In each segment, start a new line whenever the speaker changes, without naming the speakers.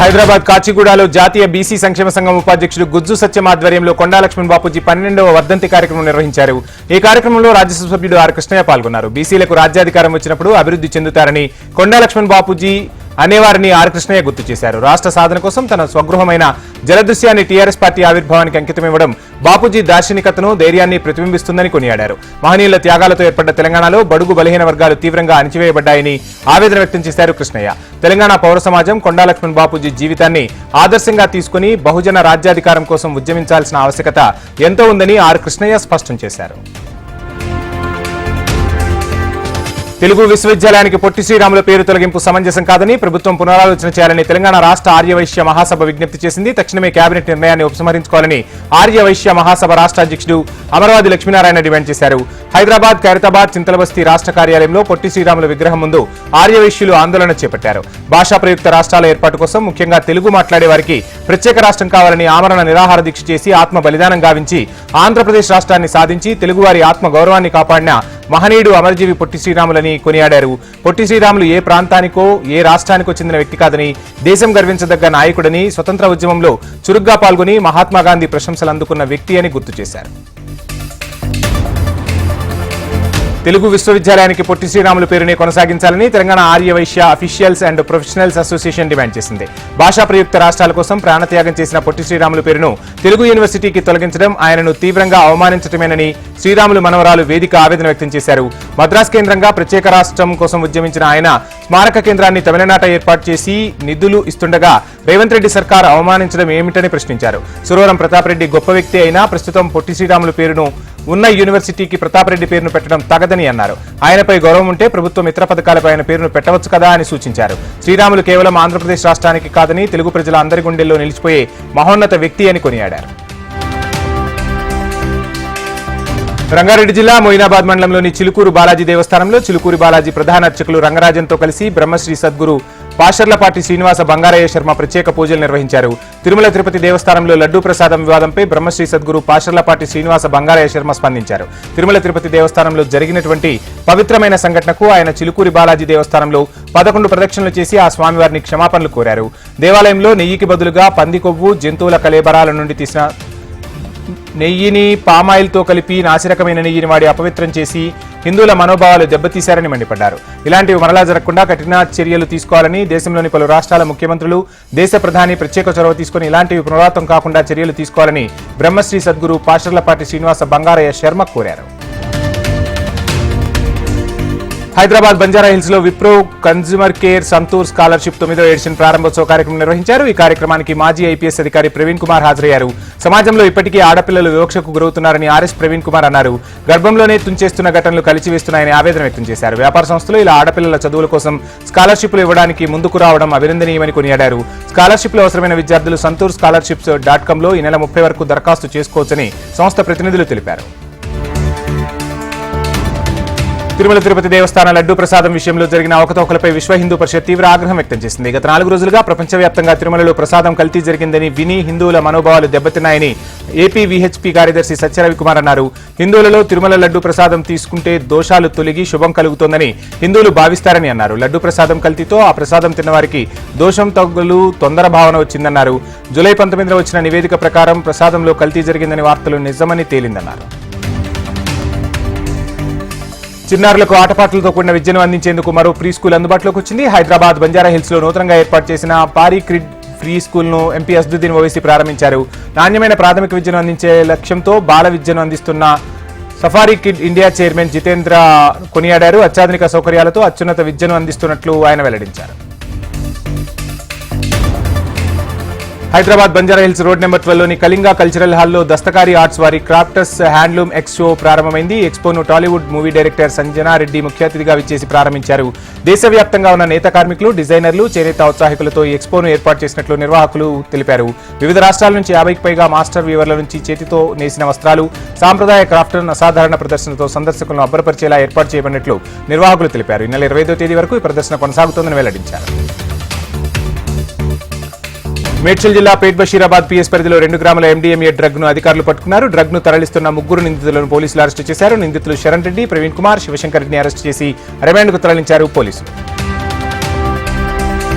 హైదరాబాద్ కాచిగూడలో జాతీయ బీసీ సంక్షేమ సంఘం ఉపాధ్యక్షుడు గుజ్జు సత్యం ఆధ్వర్యంలో కొండాలక్ష్మణ్ బాపూజీ పన్నెండవ వర్ధంతి కార్యక్రమం నిర్వహించారు. ఈ కార్యక్రమంలో రాజ్యసభ సభ్యుడు ఆర్ కృష్ణయ్య పాల్గొన్నారు. బీసీలకు రాజ్యాధికారం వచ్చినప్పుడు అభివృద్ధి చెందుతారని కొండాలక్ష్మణ్ బాపూజీ అనేవారిని ఆర్ కృష్ణయ్య గుర్తు చేశారు. రాష్ట్ర సాధన కోసం తన స్వగృహమైన జలదృశ్యాన్ని టీఆర్ఎస్ పార్టీ ఆవిర్భావానికి అంకితమివ్వడం బాపూజీ దార్శనికతను ధైర్యాన్ని ప్రతిబింబిస్తుందని కొనియాడారు. మహనీయుల త్యాగాలతో ఏర్పడ్డ తెలంగాణలో బడుగు బలహీన వర్గాలు తీవ్రంగా అణిచివేయబడ్డాయని ఆవేదన వ్యక్తం చేశారు కృష్ణయ్య. తెలంగాణ పౌర సమాజం కొండా లక్ష్మణ్ బాపూజీ జీవితాన్ని ఆదర్శంగా తీసుకుని బహుజన రాజ్యాధికారం కోసం ఉద్యమించాల్సిన ఆవశ్యకత ఎంతో ఉందని ఆర్ కృష్ణయ్య స్పష్టం చేశారు. తెలుగు విశ్వవిద్యాలయానికి పొట్టి శ్రీరాముల పేరు తొలగింపు సమంజసం కాదని ప్రభుత్వం పునరాలోచన చేయాలని తెలంగాణ రాష్ట్ర ఆర్యవైశ్య మహాసభ విజ్ఞప్తి చేసింది. తక్షణమే కేబినెట్ నిర్ణయాన్ని ఉపసంహరించుకోవాలని ఆర్యవైశ్య మహాసభ రాష్ట్ర అధ్యక్షుడు అమరావతి లక్ష్మీనారాయణ డిమాండ్ చేశారు. హైదరాబాద్ ఖైరతాబాద్ చింతలబస్తి రాష్ట్ర కార్యాలయంలో పొట్టి శ్రీరాముల విగ్రహం ముందు ఆర్యవైశ్యులు ఆందోళన చేపట్టారు. భాషా ప్రయుక్త రాష్ట్రాల ఏర్పాటు కోసం ముఖ్యంగా తెలుగు మాట్లాడే వారికి ప్రత్యేక రాష్ట్రం కావాలని ఆమరణ నిరాహార దీక్ష చేసి ఆత్మ బలిదానం గావించి ఆంధ్రప్రదేశ్ రాష్ట్రాన్ని సాధించి తెలుగువారి ఆత్మ గౌరవాన్ని కాపాడిన మహనీయుడు అమరజీవి పొట్టి శ్రీరాములని కొనియాడారు. పొట్టి శ్రీరాములు ఏ ప్రాంతానికో ఏ రాష్ట్రానికో చెందిన వ్యక్తి కాదని దేశం గర్వించదగ్గ నాయకుడని స్వతంత్ర ఉద్యమంలో చురుగ్గా పాల్గొని మహాత్మా గాంధీ ప్రశంసలు అందుకున్న వ్యక్తి అని గుర్తు చేశారు. తెలుగు విశ్వవిద్యాలయానికి పొట్టి శ్రీరాములు పేరునే కొనసాగించాలని Telangana Aryavysya officials and professionals association demand చేసింది. భాషా ప్రయుక్త రాష్ట్రాల కోసం ప్రాణత్యాగం చేసిన పొట్టి శ్రీరాములు పేరును తెలుగు యూనివర్సిటీకి తొలగించడం ఆయనను తీవ్రంగా అవమానించడమేనని శ్రీరాములు మనవరాలు వేదిక ఆవేదన వ్యక్తం చేశారు. మద్రాస్ కేంద్రంగా ప్రత్యేక రాష్ట్రం కోసం ఉద్యమించిన ఆయన స్మారక కేంద్రాన్ని తమిళనాట ఏర్పాటు చేసి నిధులు ఇస్తుండగా రేవంత్ రెడ్డి సర్కార్ అవమానించడం ఏమిటని ప్రశ్నించారు. సురవరం ప్రతాప్ రెడ్డి గొప్ప వ్యక్తి అయినా ప్రస్తుతం పొట్టి శ్రీరాములు పేరును ఉన్న యూనివర్సిటీకి ప్రతాప్ రెడ్డి పేరును పెట్టడం తగదని అన్నారు. ఆయనపై గౌరవం ఉంటే ప్రభుత్వం ఇతర పథకాలపై ఆయన పేరును పెట్టవచ్చు కదా అని సూచించారు. శ్రీరాములు కేవలం ఆంధ్రప్రదేశ్ రాష్ట్రానికి కాదని తెలుగు ప్రజల అందరి గుండెల్లో నిలిచిపోయే మహోన్నత వ్యక్తి అని కొనియాడారు. రంగారెడ్డి జిల్లా మొయినాబాద్ మండలంలోని చిలుకూరు బాలాజీ దేవస్థానంలో చిలుకూరు బాలాజీ ప్రధాన అర్చకులు రంగరాజన్తో కలిసి బ్రహ్మశ్రీ సద్గురు పాషర్లపాటి శ్రీనివాస బంగారయ్య శర్మ ప్రత్యేక పూజలు నిర్వహించారు. తిరుమల తిరుపతి దేవస్థానంలో లడ్డూ ప్రసాదం వివాదంపై బ్రహ్మశ్రీ సద్గురు పాషర్లపాటి శ్రీనివాస బంగారయ్య శర్మ స్పందించారు. తిరుమల తిరుపతి దేవస్థానంలో జరిగినటువంటి పవిత్రమైన సంఘటనకు ఆయన చిలుకూరి బాలాజీ దేవస్థానంలో పదకొండు ప్రదక్షిణలు చేసి ఆ స్వామివారిని క్షమాపణలు కోరారు. దేవాలయంలో నెయ్యికి బదులుగా పంది కొవ్వు జంతువుల కలేబరాల నుండి తీసిన నెయ్యిని పామాయిల్తో కలిపి నాసిరకమైన నెయ్యిని వాడి అపవిత్రం చేసి హిందువుల మనోభావాలు దెబ్బతీశారని మండిపడ్డారు. ఇలాంటివి మరలా జరగకుండా కఠిన చర్యలు తీసుకోవాలని దేశంలోని పలు రాష్ట్రాల ముఖ్యమంత్రులు దేశ ప్రధాని ప్రత్యేక చొరవ తీసుకుని ఇలాంటివి పునరావృతం కాకుండా చర్యలు తీసుకోవాలని బ్రహ్మశ్రీ సద్గురు పాషర్లపాటి శ్రీనివాస బంగారయ్య శర్మ కోరారు. హైదరాబాద్ బంజారా హిల్స్లో Wipro consumer care Santoor scholarship తొమ్మిదో ఎడిషన్ ప్రారంభోత్సవ కార్యక్రమం నిర్వహించారు. ఈ కార్యక్రమానికి మాజీ ఐపీఎస్ అధికారి ప్రవీణ్ కుమార్ హాజరయ్యారు. సమాజంలో ఇప్పటికీ ఆడపిల్లలు వివక్షకు గురవుతున్నారని ఆర్ఎస్ ప్రవీణ్ కుమార్ అన్నారు. గర్భంలోనే తుంచేస్తున్న ఘటనలు కలిచివేస్తున్నాయని ఆవేదన వ్యక్తం చేశారు. వ్యాపార సంస్థలు ఇలా ఆడపిల్లల చదువుల కోసం స్కాలర్షిప్లు ఇవ్వడానికి ముందుకు రావడం అభినందనీయమని కొనియాడారు. స్కాలర్షిప్లు అవసరమైన విద్యార్థులు సంతూర్ స్కాలర్షిప్స్ డాట్లో ఈ నెల ముప్పై వరకు దరఖాస్తు చేసుకోవచ్చని సంస్థ ప్రతినిధులు తెలిపారు. తిరుమల తిరుపతి దేవస్థాన లడ్డూ ప్రసాదం విషయంలో జరిగిన అవకతవకలపై విశ్వ హిందూ పరిషత్ తీవ్ర ఆగ్రహం వ్యక్తం చేసింది. గత నాలుగు రోజులుగా ప్రపంచవ్యాప్తంగా తిరుమలలో ప్రసాదం కల్తీ జరిగిందని విని హిందువుల మనోభావాలు దెబ్బతిన్నాయని ఏపీ విహెచ్పి కార్యదర్శి సత్యరవికుమార్ అన్నారు. హిందువులలో తిరుమల లడ్డూ ప్రసాదం తీసుకుంటే దోషాలు తొలగి శుభం కలుగుతోందని హిందువులు భావిస్తారని అన్నారు. లడ్డూ ప్రసాదం కల్తీతో ఆ ప్రసాదం తిన్నవారికి దోషం తగ్గులు తొందర భావన వచ్చిందన్నారు. జూలై పంతొమ్మిదిలో వచ్చిన నివేదిక ప్రకారం ప్రసాదంలో కల్తీ జరిగిందని వార్తలు నిజమని తేలిందన్నారు. చిన్నారులకు ఆటపాటలతో కూడిన విద్యను అందించేందుకు మరో ప్రీ స్కూల్ అందుబాటులోకి వచ్చింది. హైదరాబాద్ బంజారా హిల్స్లో నూతనంగా ఏర్పాటు చేసిన పారీ క్రిడ్ ఫ్రీ స్కూల్ను ఎంపీ అస్దుద్దీన్ ఓవైసీ ప్రారంభించారు. నాణ్యమైన ప్రాథమిక విద్యను అందించే లక్ష్యంతో బాల విద్యను అందిస్తున్న safari kid India chairman Jitendra కొనియాడారు. అత్యాధునిక సౌకర్యాలతో అత్యున్నత విద్యను అందిస్తున్నట్లు ఆయన వెల్లడించారు. హైదరాబాద్ బంజారాహిల్స్ రోడ్ నెంబర్ ట్వెల్వ్లోని కల్చరల్ హాల్లో దస్తకారి ఆర్ట్స్ వారి క్రాఫ్టర్స్ హ్యాండ్లూమ్ ఎక్స్పో ప్రారంభమైంది. ఎక్స్పోను టాలీవుడ్ మూవీ డైరెక్టర్ సంజనారెడ్డి ముఖ్య అతిథిగా విచ్చేసి ప్రారంభించారు. దేశవ్యాప్తంగా ఉన్న నేత కార్మికులు డిజైనర్లు చేనేత ఉత్సాహికులతో ఈ ఎక్స్పోను ఏర్పాటు చేసినట్లు నిర్వాహకులు తెలిపారు. వివిధ రాష్ట్రాల నుంచి యాభైకి పైగా మాస్టర్ వీవర్ల నుంచి చేతితో నేసిన వస్త్రాలు సాంప్రదాయ క్రాఫ్టర్ను అసాధారణ ప్రదర్శనతో సందర్శకులను అబ్బరపరిచేలా ఏర్పాటు చేయబడినట్లు నిర్వాహకులు తెలిపారు. ఈ నెల ఇరవై తేదీ వరకు ఈ ప్రదర్శన కొనసాగుతోందని వెల్లడించారు. మేడ్చల్ జిల్లా పేట్ బషీరాబాద్ పీఎస్ పరిధిలో రెండు గ్రాముల ఎండీఎంఏ డ్రగ్ను అధికారులు పట్టుకున్నారు. డ్రగ్ను తరలిస్తున్న ముగ్గురు నిందితులను పోలీసులు అరెస్టు చేశారు. నిందితులు శరణ్ రెడ్డి ప్రవీణ్ కుమార్ శివశంకర్ రెడ్డిని అరెస్టు చేసి రిమాండ్కు తరలించారు పోలీసులు.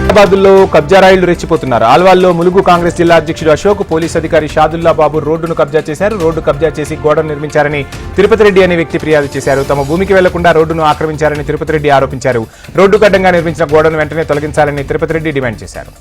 హైదరాబాద్లో కబ్జా రాయిళ్ళు రెచ్చిపోతున్నారు. ఆల్వాల్లో ములుగు కాంగ్రెస్ జిల్లా అధ్యక్షుడు అశోక్ పోలీస్ అధికారి షాదుల్లా బాబు రోడ్డును కబ్జా చేశారు. రోడ్డు కబ్జా చేసి గోడను నిర్మించారని తిరుపతి రెడ్డి అనే వ్యక్తి ఫిర్యాదు చేశారు. తమ భూమికి వెళ్ళకుండా రోడ్డును ఆక్రమించారని తిరుపతి రెడ్డి ఆరోపించారు. రోడ్డు గడ్డంగా నిర్మించిన గోడను వెంటనే తొలగించాలని తిరుపతి రెడ్డి డిమాండ్ చేశారు.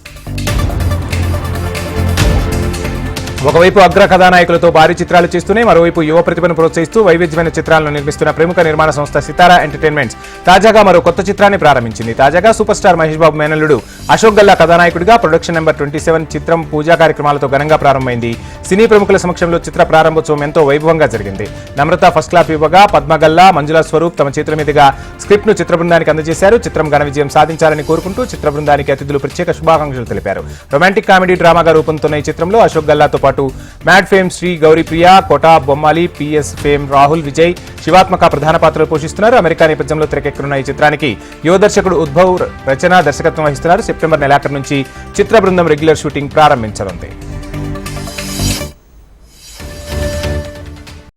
ఒకవైపు అగ్ర కథానాయకులతో భారీ చిత్రాలు చేస్తూనే మరోవైపు యువ ప్రతిభను ప్రోత్సహిస్తూ వైవిధ్యమైన చిత్రాలను నిర్మిస్తున్న ప్రముఖ నిర్మాణ సంస్థ సితారా ఎంటర్టైన్మెంట్స్. తాజాగా మరో కొత్త చిత్రాన్ని ప్రారంభించింది. తాజాగా సూపర్ స్టార్ మహేష్ బాబు మేనల్లుడు అశోక్ గల్లా కథానాయకుడిగా ప్రొడక్షన్ నెంబర్ ట్వంటీ సెవెన్ చిత్రం పూజా కార్యక్రమాలతో ఘనంగా ప్రారంభమైంది. సినీ ప్రముఖుల సమక్షంలో చిత్ర ప్రారంభోత్సవం ఎంతో వైభవంగా జరిగింది. నమ్రత ఫస్ట్ క్లాప్ ఇవ్వగా పద్మగల్లా మంజుల స్వరూప్ తమ చేతుల మీదుగా స్క్రిప్ట్ను చిత్ర బృందానికి అందజేశారు. చిత్రం ఘన విజయం సాధించాలని కోరుకుంటూ చిత్ర బృందానికి అతిథులు ప్రత్యేక శుభాకాంక్షలు తెలిపారు. రొమాంటిక్ కామెడీ డ్రామాగా రూపొందుతున్న ఈ చిత్రంలో అశోక్ గల్లాతో పాటు mad fame Sri Gauripriya Kota Bommali PS fame Rahul Vijay Shivathmika ప్రధాన పాత్రలు పోషిస్తున్నారు. అమెరికా నేపథ్యంలో తెరకెక్కనున్న ఈ చిత్రానికి యువ దర్శకుడు ఉద్భవ్ రచన దర్శకత్వం వహిస్తున్నారు. సెప్టెంబర్ నెలాఖరు నుంచి చిత్ర బృందం రెగ్యులర్ షూటింగ్ ప్రారంభించనుంది.